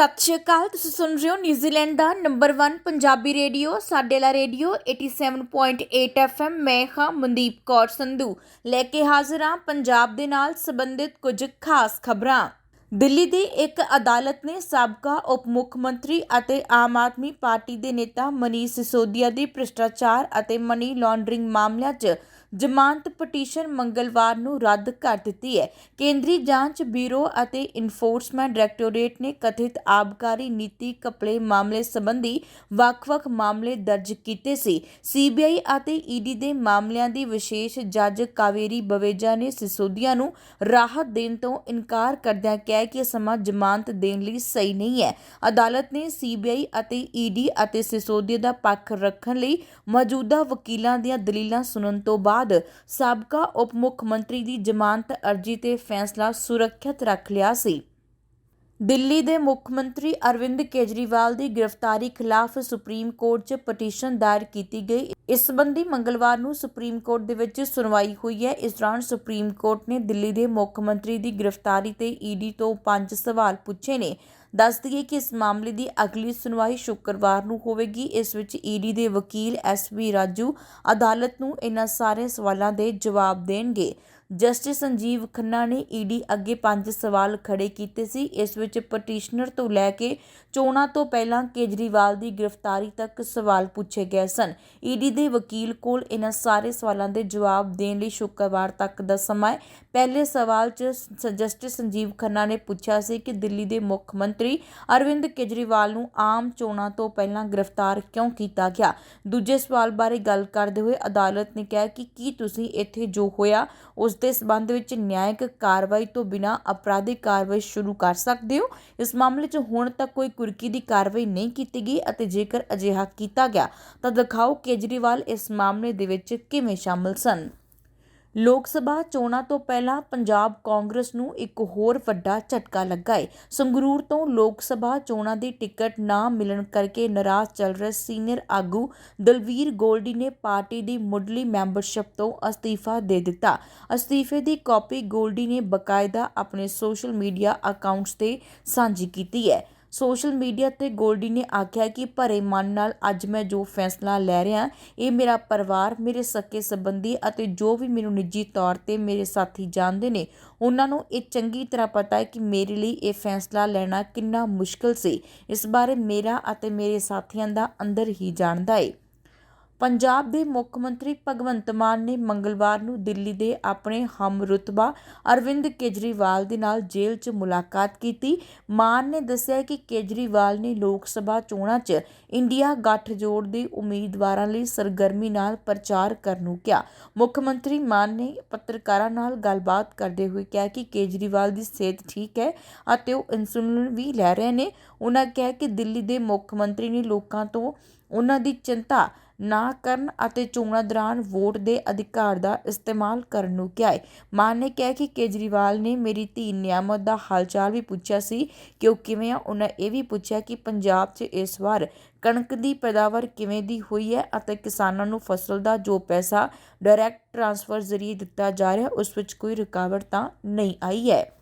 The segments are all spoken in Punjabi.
ਸਤਿ ਸ਼੍ਰੀ ਅਕਾਲ, ਤੁਸੀਂ ਸੁਣ ਰਹੇ ਹੋ ਨਿਊਜ਼ੀਲੈਂਡ ਦਾ ਨੰਬਰ 1 ਪੰਜਾਬੀ ਰੇਡੀਓ, ਸਾਡੇ ਵਾਲਾ ਰੇਡੀਓ 87.8 FM ਮੈਂ ਹਾਂ ਮਨਦੀਪ ਕੌਰ ਸੰਧੂ। ਲੈ ਕੇ ਹਾਜ਼ਰ ਹਾਂ ਪੰਜਾਬ ਦੇ ਨਾਲ ਸੰਬੰਧਿਤ ਕੁਝ ਖਾਸ ਖਬਰਾਂ। ਦਿੱਲੀ ਦੀ ਇੱਕ ਅਦਾਲਤ ਨੇ ਸਾਬਕਾ ਉਪ ਮੁੱਖ ਮੰਤਰੀ ਅਤੇ ਆਮ ਆਦਮੀ ਪਾਰਟੀ ਦੇ ਨੇਤਾ ਮਨੀਸ਼ ਸਿਸੋਦੀਆ ਦੀ ਭ੍ਰਿਸ਼ਟਾਚਾਰ ਅਤੇ ਮਨੀ ਲਾਂਡਰਿੰਗ ਮਾਮਲਿਆਂ 'ਚ ਜ਼ਮਾਨਤ ਪਟੀਸ਼ਨ ਮੰਗਲਵਾਰ ਨੂੰ ਰੱਦ ਕਰ ਦਿੱਤੀ ਹੈ। ਕੇਂਦਰੀ ਜਾਂਚ ਬਿਊਰੋ ਅਤੇ ਇਨਫੋਰਸਮੈਂਟ ਡਾਇਰੈਕਟੋਰੇਟ ਨੇ ਕਥਿਤ ਆਬਕਾਰੀ ਨੀਤੀ ਕਪੜੇ ਮਾਮਲੇ ਸੰਬੰਧੀ ਵੱਖ-ਵੱਖ ਮਾਮਲੇ ਦਰਜ ਕੀਤੇ ਸੀ। ਸੀਬੀਆਈ ਅਤੇ ਈਡੀ ਦੇ ਮਾਮਲਿਆਂ ਦੀ ਵਿਸ਼ੇਸ਼ ਜੱਜ ਕਾਵੇਰੀ ਬਵੇਜਾ ਨੇ ਸਿਸੋਦੀਆ ਨੂੰ ਰਾਹਤ ਦੇਣ ਤੋਂ ਇਨਕਾਰ ਕਰਦਿਆਂ ਕਿਹਾ ਕਿ ਇਹ ਸਮਾਂ ਜ਼ਮਾਨਤ ਦੇਣ ਲਈ ਸਹੀ ਨਹੀਂ ਹੈ। ਅਦਾਲਤ ਨੇ ਸੀਬੀਆਈ ਅਤੇ ਈਡੀ ਅਤੇ ਸਿਸੋਦੀਆ ਦਾ ਪੱਖ ਰੱਖਣ ਲਈ ਮੌਜੂਦਾ ਵਕੀਲਾਂ ਦੀਆਂ ਦਲੀਲਾਂ ਸੁਣਨ ਤੋਂ ਬਾਅਦ ਸਾਬਕਾ ਉਪ ਮੁੱਖ ਮੰਤਰੀ ਦੀ ਜ਼ਮਾਨਤ ਅਰਜ਼ੀ ਤੇ ਫੈਸਲਾ ਸੁਰੱਖਿਅਤ ਰੱਖ ਲਿਆ ਸੀ। ਦਿੱਲੀ ਦੇ ਮੁੱਖ ਮੰਤਰੀ ਅਰਵਿੰਦ ਕੇਜਰੀਵਾਲ ਦੀ ਗ੍ਰਿਫਤਾਰੀ ਖਿਲਾਫ ਸੁਪਰੀਮ ਕੋਰਟ 'ਚ ਪਟੀਸ਼ਨ ਦਾਇਰ ਕੀਤੀ ਗਈ। ਇਸ ਸੰਬੰਧੀ ਮੰਗਲਵਾਰ ਨੂੰ ਸੁਪਰੀਮ ਕੋਰਟ ਦੇ ਵਿੱਚ ਸੁਣਵਾਈ ਹੋਈ ਹੈ। ਇਸ ਦੌਰਾਨ ਸੁਪਰੀਮ ਕੋਰਟ ਨੇ ਦਿੱਲੀ ਦੇ ਮੁੱਖ ਮੰਤਰੀ ਦੀ ਗ੍ਰਿਫਤਾਰੀ ਤੇ ਈਡੀ ਤੋਂ ਪੰਜ ਸਵਾਲ ਪੁੱਛੇ ਨੇ। ਦੱਸ ਦਈਏ ਕਿ ਇਸ ਮਾਮਲੇ ਦੀ ਅਗਲੀ ਸੁਣਵਾਈ ਸ਼ੁੱਕਰਵਾਰ ਨੂੰ ਹੋਵੇਗੀ। ਇਸ ਵਿੱਚ ਈਡੀ ਦੇ ਵਕੀਲ ਐਸਵੀ ਰਾਜੂ ਅਦਾਲਤ ਨੂੰ ਇਹਨਾਂ ਸਾਰੇ ਸਵਾਲਾਂ ਦੇ ਜਵਾਬ ਦੇਣਗੇ। ਜਸਟਿਸ ਸੰਜੀਵ ਖੰਨਾ ਨੇ ਈਡੀ ਅੱਗੇ ਪੰਜ ਸਵਾਲ ਖੜੇ ਕੀਤੇ ਸੀ। ਇਸ ਵਿੱਚ ਪਟੀਸ਼ਨਰ ਤੋਂ ਲੈ ਕੇ ਚੋਣਾਂ ਤੋਂ ਪਹਿਲਾਂ ਕੇਜਰੀਵਾਲ ਦੀ ਗ੍ਰਿਫਤਾਰੀ ਤੱਕ ਸਵਾਲ ਪੁੱਛੇ ਗਏ ਸਨ। ਈਡੀ ਦੇ ਵਕੀਲ ਕੋਲ ਇਹਨਾਂ ਸਾਰੇ ਸਵਾਲਾਂ ਦੇ ਜਵਾਬ ਦੇਣ ਲਈ ਸ਼ੁੱਕਰਵਾਰ ਤੱਕ ਦਾ ਸਮਾਂ ਹੈ। ਪਹਿਲੇ ਸਵਾਲ 'ਚ ਜਸਟਿਸ ਸੰਜੀਵ ਖੰਨਾ ਨੇ ਪੁੱਛਿਆ ਸੀ ਕਿ ਦਿੱਲੀ ਦੇ ਮੁੱਖ ਮੰਤਰੀ ਅਰਵਿੰਦ ਕੇਜਰੀਵਾਲ ਨੂੰ ਆਮ ਚੋਣਾਂ ਤੋਂ ਪਹਿਲਾਂ ਗ੍ਰਿਫਤਾਰ ਕਿਉਂ ਕੀਤਾ ਗਿਆ? ਦੂਜੇ ਸਵਾਲ ਬਾਰੇ ਗੱਲ ਕਰਦੇ ਹੋਏ ਅਦਾਲਤ ਨੇ ਕਿਹਾ ਕਿ ਕੀ ਤੁਸੀਂ ਇੱਥੇ ਜੋ ਹੋਇਆ, ਉਸ ਦੇ ਸਬੰਧ ਵਿੱਚ ਨਿਆਇਕ ਕਾਰਵਾਈ ਤੋਂ ਬਿਨਾਂ ਅਪਰਾਧਿਕ ਕਾਰਵਾਈ ਸ਼ੁਰੂ ਕਰ ਸਕਦੇ ਹੋ। ਇਸ ਮਾਮਲੇ 'ਚ ਹੁਣ ਤੱਕ ਕੋਈ ਕੁਰਕੀ ਦੀ ਕਾਰਵਾਈ ਨਹੀਂ ਕੀਤੀ ਗਈ ਅਤੇ ਜੇਕਰ ਅਜਿਹਾ ਕੀਤਾ ਗਿਆ ਤਾਂ ਦਿਖਾਓ ਕੇਜਰੀਵਾਲ ਇਸ ਮਾਮਲੇ ਦੇ ਵਿੱਚ ਕਿਵੇਂ ਸ਼ਾਮਲ ਸਨ। ਲੋਕ ਸਭਾ ਚੋਣਾਂ ਤੋਂ ਪਹਿਲਾਂ ਪੰਜਾਬ ਕਾਂਗਰਸ ਨੂੰ ਇੱਕ ਹੋਰ ਵੱਡਾ ਝਟਕਾ ਲੱਗਾ ਹੈ ਸੰਗਰੂਰ ਤੋਂ ਲੋਕ ਸਭਾ ਚੋਣਾਂ ਦੀ ਟਿਕਟ ਨਾ ਮਿਲਣ ਕਰਕੇ ਨਾਰਾਜ਼ ਚੱਲ ਰਹੇ ਸੀਨੀਅਰ ਆਗੂ ਦਲਵੀਰ ਗੋਲਡੀ ਨੇ ਪਾਰਟੀ ਦੀ ਮੁੱਢਲੀ ਮੈਂਬਰਸ਼ਿਪ ਤੋਂ ਅਸਤੀਫਾ ਦੇ ਦਿੱਤਾ। ਅਸਤੀਫੇ ਦੀ ਕਾਪੀ ਗੋਲਡੀ ਨੇ ਬਕਾਇਦਾ ਆਪਣੇ ਸੋਸ਼ਲ ਮੀਡੀਆ ਅਕਾਊਂਟਸ ਤੇ ਸਾਂਝੀ ਕੀਤੀ ਹੈ। ਸੋਸ਼ਲ ਮੀਡੀਆ ਤੇ ਗੋਲਡੀ ਨੇ ਆਖਿਆ ਕਿ ਭਰੇ ਮਨ ਨਾਲ ਅੱਜ ਮੈਂ ਜੋ ਫੈਸਲਾ ਲੈ ਰਿਹਾ, ਇਹ ਮੇਰਾ ਪਰਿਵਾਰ, ਮੇਰੇ ਸਕੇ ਸੰਬੰਧੀ ਅਤੇ ਜੋ ਵੀ ਮੈਨੂੰ ਨਿੱਜੀ ਤੌਰ ਤੇ ਮੇਰੇ ਸਾਥੀ ਜਾਣਦੇ ਨੇ, ਉਹਨਾਂ ਨੂੰ ਇਹ ਚੰਗੀ ਤਰ੍ਹਾਂ ਪਤਾ ਹੈ ਕਿ ਮੇਰੇ ਲਈ ਇਹ ਫੈਸਲਾ ਲੈਣਾ ਕਿੰਨਾ ਮੁਸ਼ਕਲ ਸੀ। ਇਸ ਬਾਰੇ ਮੇਰਾ ਅਤੇ ਮੇਰੇ ਸਾਥੀਆਂ ਦਾ ਅੰਦਰ ਹੀ ਜਾਣਦਾ ਹੈ ਪੰਜਾਬ ਦੇ ਮੁੱਖ ਮੰਤਰੀ ਭਗਵੰਤ ਮਾਨ ਨੇ ਮੰਗਲਵਾਰ ਨੂੰ ਦਿੱਲੀ ਦੇ ਆਪਣੇ ਹਮ ਰੁਤਬਾ ਅਰਵਿੰਦ ਕੇਜਰੀਵਾਲ ਦੇ ਨਾਲ ਜੇਲ੍ਹ 'ਚ ਮੁਲਾਕਾਤ ਕੀਤੀ। ਮਾਨ ਨੇ ਦੱਸਿਆ ਕਿ ਕੇਜਰੀਵਾਲ ਨੇ ਲੋਕ ਸਭਾ ਚੋਣਾਂ 'ਚ ਇੰਡੀਆ ਗੱਠਜੋੜ ਦੇ ਉਮੀਦਵਾਰਾਂ ਲਈ ਸਰਗਰਮੀ ਨਾਲ ਪ੍ਰਚਾਰ ਕਰਨ ਨੂੰ ਕਿਹਾ। ਮੁੱਖ ਮੰਤਰੀ ਮਾਨ ਨੇ ਪੱਤਰਕਾਰਾਂ ਨਾਲ ਗੱਲਬਾਤ ਕਰਦੇ ਹੋਏ ਕਿਹਾ ਕਿ ਕੇਜਰੀਵਾਲ ਦੀ ਸਿਹਤ ਠੀਕ ਹੈ ਅਤੇ ਉਹ ਇਨਸੂਲਿਨ ਵੀ ਲੈ ਰਹੇ ਨੇ। ਉਹਨਾਂ ਕਿਹਾ ਕਿ ਦਿੱਲੀ ਦੇ ਮੁੱਖ ਮੰਤਰੀ ਨੇ ਲੋਕਾਂ ਤੋਂ ਉਹਨਾਂ ਦੀ ਚਿੰਤਾ ਨਾ ਕਰਨ ਅਤੇ ਚੋਣਾਂ ਦੌਰਾਨ ਵੋਟ ਦੇ ਅਧਿਕਾਰ ਦਾ ਇਸਤੇਮਾਲ ਕਰਨ ਨੂੰ ਕਿਹਾ ਹੈ। ਮਾਨ ਨੇ ਕਿਹਾ ਕਿ ਕੇਜਰੀਵਾਲ ਨੇ ਮੇਰੀ ਧੀ ਨਿਆਮਤ ਦਾ ਹਾਲਚਾਲ ਵੀ ਪੁੱਛਿਆ ਸੀ। ਕਿ ਉਹ ਕਿਵੇਂ ਆ? ਉਹਨਾਂ ਇਹ ਵੀ ਪੁੱਛਿਆ ਕਿ ਪੰਜਾਬ 'ਚ ਇਸ ਵਾਰ ਕਣਕ ਦੀ ਪੈਦਾਵਾਰ ਕਿਵੇਂ ਦੀ ਹੋਈ ਹੈ ਅਤੇ ਕਿਸਾਨਾਂ ਨੂੰ ਫਸਲ ਦਾ ਜੋ ਪੈਸਾ ਡਾਇਰੈਕਟ ਟ੍ਰਾਂਸਫਰ ਜ਼ਰੀਏ ਦਿੱਤਾ ਜਾ ਰਿਹਾ, ਉਸ ਵਿੱਚ ਕੋਈ ਰੁਕਾਵਟ ਤਾਂ ਨਹੀਂ ਆਈ ਹੈ।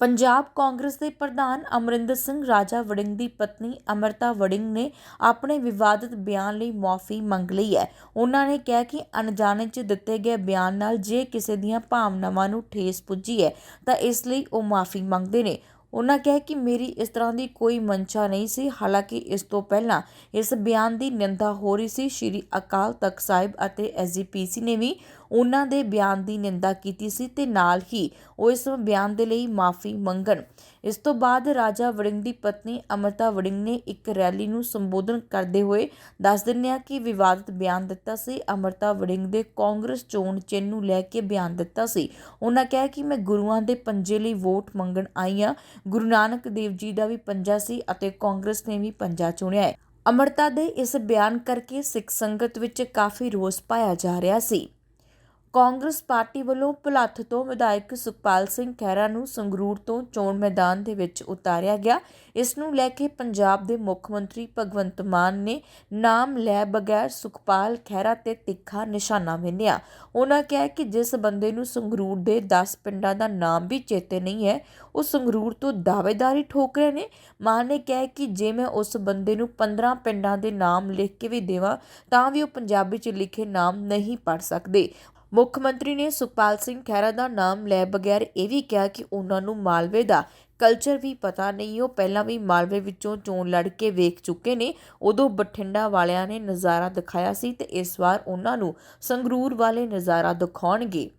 ਪੰਜਾਬ ਕਾਂਗਰਸ ਦੇ ਪ੍ਰਧਾਨ ਅਮਰਿੰਦਰ ਸਿੰਘ ਰਾਜਾ ਵੜਿੰਗ ਦੀ ਪਤਨੀ ਅਮਰਤਾ ਵੜਿੰਗ ਨੇ ਆਪਣੇ ਵਿਵਾਦਿਤ ਬਿਆਨ ਲਈ ਮਾਫੀ ਮੰਗ ਲਈ ਹੈ। ਉਹਨਾਂ ਨੇ ਕਿਹਾ ਕਿ ਅਣਜਾਣੇ 'ਚ ਦਿੱਤੇ ਗਏ ਬਿਆਨ ਨਾਲ ਜੇ ਕਿਸੇ ਦੀਆਂ ਭਾਵਨਾਵਾਂ ਨੂੰ ਠੇਸ ਪੁੱਜੀ ਹੈ, ਤਾਂ ਇਸ ਲਈ ਉਹ ਮਾਫੀ ਮੰਗਦੇ ਨੇ। ਉਹਨਾਂ ਕਿਹਾ ਕਿ ਮੇਰੀ ਇਸ ਤਰ੍ਹਾਂ ਦੀ ਕੋਈ ਮਨਸ਼ਾ ਨਹੀਂ ਸੀ। ਹਾਲਾਂਕਿ ਇਸ ਤੋਂ ਪਹਿਲਾਂ ਇਸ ਬਿਆਨ ਦੀ ਨਿੰਦਾ ਹੋ ਰਹੀ ਸੀ। ਸ਼੍ਰੀ ਅਕਾਲ ਤਖਤ ਸਾਹਿਬ ਅਤੇ ਐਸਜੀਪੀਸੀ ਨੇ ਵੀ ਉਹਨਾਂ ਦੇ ਬਿਆਨ ਦੀ ਨਿੰਦਾ ਕੀਤੀ ਸੀ ਤੇ ਨਾਲ ਹੀ ਉਹ ਇਸ ਬਿਆਨ ਦੇ ਲਈ ਮਾਫੀ ਮੰਗਣ। ਇਸ ਤੋਂ ਬਾਅਦ ਰਾਜਾ ਵੜਿੰਗ ਦੀ ਪਤਨੀ ਅਮਰਤਾ ਵੜਿੰਗ ਨੇ ਇੱਕ ਰੈਲੀ ਨੂੰ ਸੰਬੋਧਨ ਕਰਦੇ ਹੋਏ ਦੱਸ ਦਿੰਦੇ ਆ ਕਿ ਵਿਵਾਦਿਤ ਬਿਆਨ ਦਿੱਤਾ ਸੀ। ਅਮਰਤਾ ਵੜਿੰਗ ਦੇ ਕਾਂਗਰਸ ਚੋਣ ਚਿੰਨ੍ਹ ਨੂੰ ਲੈ ਕੇ ਬਿਆਨ ਦਿੱਤਾ ਸੀ। ਉਹਨਾਂ ਕਿਹਾ ਕਿ ਮੈਂ ਗੁਰੂਆਂ ਦੇ ਪੰਜੇ ਲਈ ਵੋਟ ਮੰਗਣ ਆਈ ਹਾਂ। ਗੁਰੂ ਨਾਨਕ ਦੇਵ ਜੀ ਦਾ ਵੀ ਪੰਜਾ ਸੀ ਅਤੇ ਕਾਂਗਰਸ ਨੇ ਵੀ ਪੰਜਾ ਚੁਣਿਆ ਹੈ। ਅਮਰਤਾ ਦੇ ਇਸ ਬਿਆਨ ਕਰਕੇ ਸਿੱਖ ਸੰਗਤ ਵਿੱਚ ਕਾਫੀ ਰੋਸ ਪਾਇਆ ਜਾ ਰਿਹਾ ਸੀ। ਕਾਂਗਰਸ ਪਾਰਟੀ ਵੱਲੋਂ ਭੁਲੱਥ ਤੋਂ ਵਿਧਾਇਕ ਸੁਖਪਾਲ ਸਿੰਘ ਖਹਿਰਾ ਨੂੰ ਸੰਗਰੂਰ ਤੋਂ ਚੋਣ ਮੈਦਾਨ ਦੇ ਵਿੱਚ ਉਤਾਰਿਆ ਗਿਆ। ਇਸ ਨੂੰ ਲੈ ਕੇ ਪੰਜਾਬ ਦੇ ਮੁੱਖ ਮੰਤਰੀ ਭਗਵੰਤ ਮਾਨ ਨੇ ਨਾਮ ਲੈ ਬਗੈਰ ਸੁਖਪਾਲ ਖਹਿਰਾ ਤੇ ਤਿੱਖਾ ਨਿਸ਼ਾਨਾ ਵਿੰਨਿਆ ਉਹਨਾਂ ਕਿਹਾ ਕਿ ਜਿਸ ਬੰਦੇ ਨੂੰ ਸੰਗਰੂਰ ਦੇ 10 ਪਿੰਡਾਂ ਦਾ ਨਾਮ ਵੀ ਚੇਤੇ ਨਹੀਂ ਹੈ, ਉਹ ਸੰਗਰੂਰ ਤੋਂ ਦਾਅਵੇਦਾਰੀ ਠੋਕ ਰਹੇ ਨੇ। ਮਾਨ ਨੇ ਕਿਹਾ ਕਿ ਜੇ ਮੈਂ ਉਸ ਬੰਦੇ ਨੂੰ 15 ਪਿੰਡਾਂ ਦੇ ਨਾਮ ਲਿਖ ਕੇ ਵੀ ਦੇਵਾਂ, ਤਾਂ ਵੀ ਉਹ ਪੰਜਾਬੀ 'ਚ ਲਿਖੇ ਨਾਮ ਨਹੀਂ ਪੜ ਸਕਦੇ। ਮੁੱਖ ਮੰਤਰੀ ਨੇ ਸੁਖਪਾਲ ਸਿੰਘ ਖਹਿਰਾ ਦਾ ਨਾਮ ਲੈ ਬਗੈਰ ਇਹ ਵੀ ਕਿਹਾ ਕਿ ਉਹਨਾਂ ਨੂੰ ਮਾਲਵੇ ਦਾ ਕਲਚਰ ਵੀ ਪਤਾ ਨਹੀਂ, ਉਹ ਪਹਿਲਾਂ ਵੀ ਮਾਲਵੇ ਵਿੱਚੋਂ ਚੋਣ ਲੜ ਕੇ ਵੇਖ ਚੁੱਕੇ ਨੇ। ਉਦੋਂ ਬਠਿੰਡਾ ਵਾਲਿਆਂ ਨੇ ਨਜ਼ਾਰਾ ਦਿਖਾਇਆ ਸੀ ਤੇ ਇਸ ਵਾਰ ਉਹਨਾਂ ਨੂੰ ਸੰਗਰੂਰ ਵਾਲੇ ਨਜ਼ਾਰਾ ਦਿਖਾਉਣਗੇ।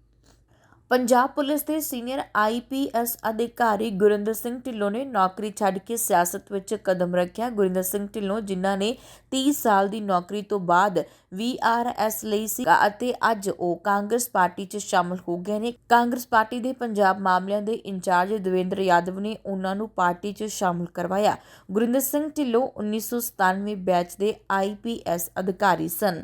ਪੰਜਾਬ ਪੁਲਿਸ ਦੇ ਸੀਨੀਅਰ ਆਈਪੀਐਸ ਅਧਿਕਾਰੀ ਗੁਰਿੰਦਰ ਸਿੰਘ ਢਿੱਲੋਂ ਨੇ ਨੌਕਰੀ ਛੱਡ ਕੇ ਸਿਆਸਤ ਵਿੱਚ ਕਦਮ ਰੱਖਿਆ। ਗੁਰਿੰਦਰ ਸਿੰਘ ਢਿੱਲੋਂ, ਜਿਨ੍ਹਾਂ ਨੇ 30 ਸਾਲ ਦੀ ਨੌਕਰੀ ਤੋਂ ਬਾਅਦ ਵੀਆਰਐਸ ਲਈ ਸੀ ਅਤੇ ਅੱਜ ਉਹ ਕਾਂਗਰਸ ਪਾਰਟੀ 'ਚ ਸ਼ਾਮਲ ਹੋ ਗਏ ਨੇ। ਕਾਂਗਰਸ ਪਾਰਟੀ ਦੇ ਪੰਜਾਬ ਮਾਮਲਿਆਂ ਦੇ ਇੰਚਾਰਜ ਦਵਿੰਦਰ ਯਾਦਵ ਨੇ ਉਹਨਾਂ ਨੂੰ ਪਾਰਟੀ 'ਚ ਸ਼ਾਮਲ ਕਰਵਾਇਆ। ਗੁਰਿੰਦਰ ਸਿੰਘ ਢਿੱਲੋਂ 1997 ਬੈਚ ਦੇ ਆਈਪੀਐਸ ਅਧਿਕਾਰੀ ਸਨ।